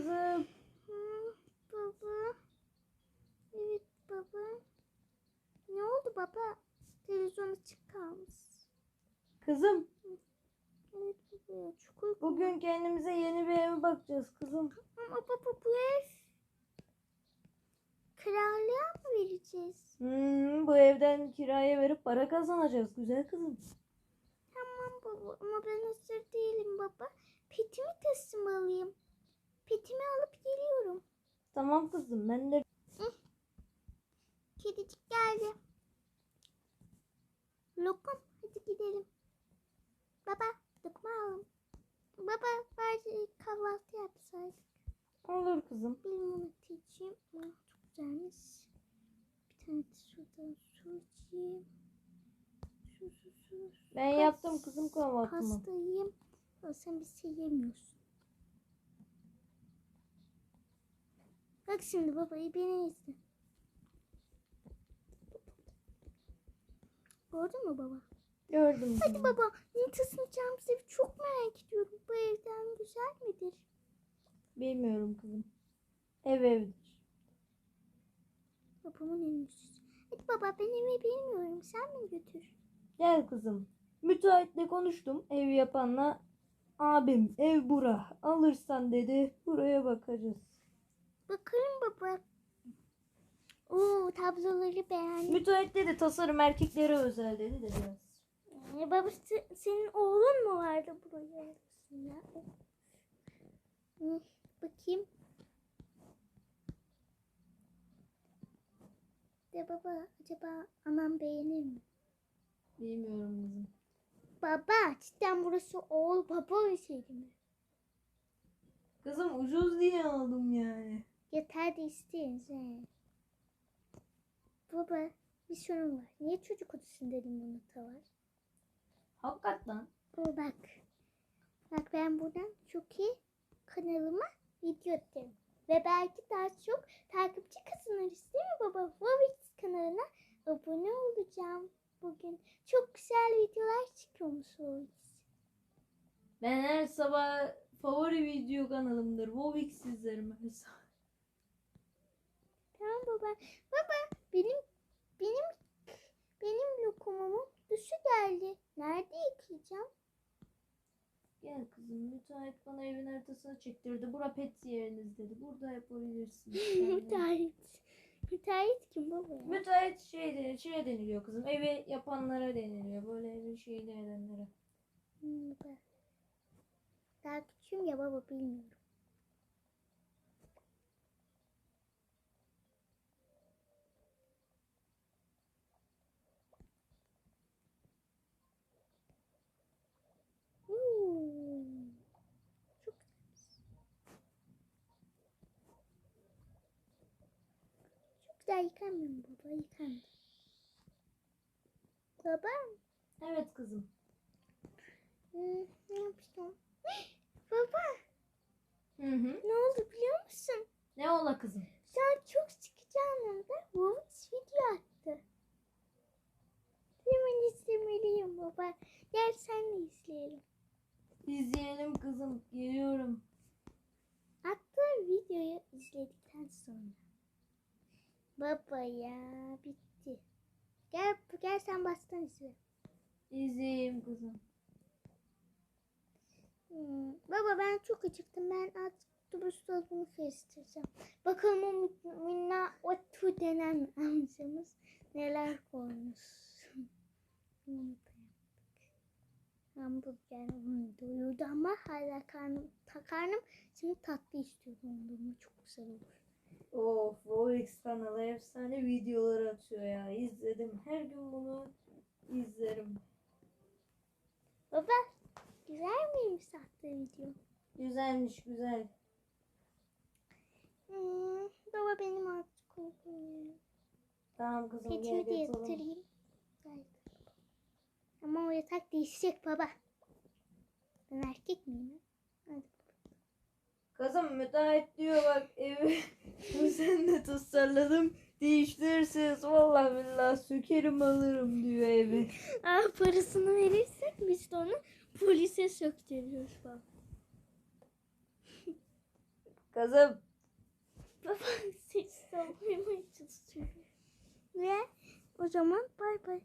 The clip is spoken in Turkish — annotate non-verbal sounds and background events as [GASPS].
kızım. Hı, baba. Evet baba. Ne oldu baba? Televizyon açık kalmış. Kızım Evet baba çok uykum. bugün kendimize yeni bir eve bakacağız kızım. Ama baba bu ev. Krallığa mı vereceğiz? Hmm, bu evden kiraya verip para kazanacağız güzel kızım. Tamam baba ama ben hazır değilim baba. Petimi teslim alayım. Petimi alıp geliyorum. Tamam kızım ben de Kedicik geldi. Lokum hadi gidelim. Baba lokma alalım. Baba bari kahvaltı yapsaydık. olur kızım. Bir limonata içeyim. Ah, çok güzelmiş. Bir tane de şuradan su içeyim. Su su su. su. Ben Pas- yaptım kızım kahvaltımı. Pasta yiyeyim. Ama sen bir şey yemiyorsun. Bak şimdi babayı beni izle. Gördün mü baba? Gördüm Hadi baba, Nintes'in Charms evi çok merak ediyorum. Bu evden güzel midir? Bilmiyorum kızım. Ev evdir. Babamın elini Hadi baba ben evi bilmiyorum. Sen mi götür? Gel kızım. Müteahhitle konuştum ev yapanla. Abim ev bura. Alırsan dedi buraya bakacağız. Bakalım baba. Oo tabloları beğendim. Müteahhit dedi tasarım erkeklere özel dedi de biraz. Ee, baba se- senin oğlun mu vardı buraya? Hı, bakayım. De baba acaba anam beğenir mi? Bilmiyorum kızım. Baba cidden burası oğul baba eseri mi? Kızım ucuz diye aldım yani. Yeter de isteyiz he. Baba bir sorun var. Niye çocuk odasında limonata var? Hakikaten. Baba bak. Bak ben buradan çok iyi kanalıma video atarım. Ve belki daha çok takipçi kazanırız değil mi baba? Vovix kanalına abone olacağım bugün. Çok güzel videolar çıkıyormuş Vovix. Ben her sabah favori video kanalımdır. Vovix izlerim her sabah. Baba. Baba benim benim benim lokumumun duşu geldi. Nerede yıkayacağım? Gel kızım müteahhit bana evin haritasını çektirdi. Bura pet yeriniz dedi. Burada yapabilirsiniz. [LAUGHS] kendiniz. Müteahhit. Müteahhit kim baba ya? müteahhit şey, de- şeye deniliyor kızım. Evi yapanlara deniliyor. Böyle evin şeyini edenlere. Hmm. Daha küçüğüm ya baba bilmiyorum. Hmm. Çok güzelmiş. Güzel yıkanmıyor baba? Yıkandı. Baba. Evet kızım. Hmm, ne yapacağım? [GASPS] Baba Hı hı. ne oldu biliyor musun? Ne ola kızım? Sen çok sıkıcı anlamda Wolves video attı. Hemen izlemeliyim baba. Gel sen de izleyelim. İzleyelim kızım. Geliyorum. Attığı videoyu izledikten sonra. Baba ya bitti. Gel gel sen baştan izle. İzleyeyim kızım. Hmm, Baba ben çok acıktım. Ben artık buzdolabını karıştıracağım. Bakalım o mi- minna otu denen amcamız neler koymuş. [LAUGHS] Hamburger onu doyurdu ama hala karnım, karnım şimdi tatlı istiyor dondurma çok güzel olur. Of Vovix kanalı efsane videolar atıyor ya. İzledim. Her gün bunu izlerim. Baba güzel miymiş attığı video? Güzelmiş güzel. Hmm, baba benim artık uykum. Tamam kızım Petimi gel de yatalım. yatırayım. Gel. Ama o yatak değişecek baba. Ben erkek miyim? Hadi. Kızım müteahhit diyor bak evi [LAUGHS] sen de tasarladım. Değiştirirseniz vallahi billahi sökerim alırım diyor evi. Aa, parasını verirsek biz de onu polise söktürüyoruz baba. [LAUGHS] Kızım Baba sessiz olmaya çalışıyorum. Ve o zaman bay bay.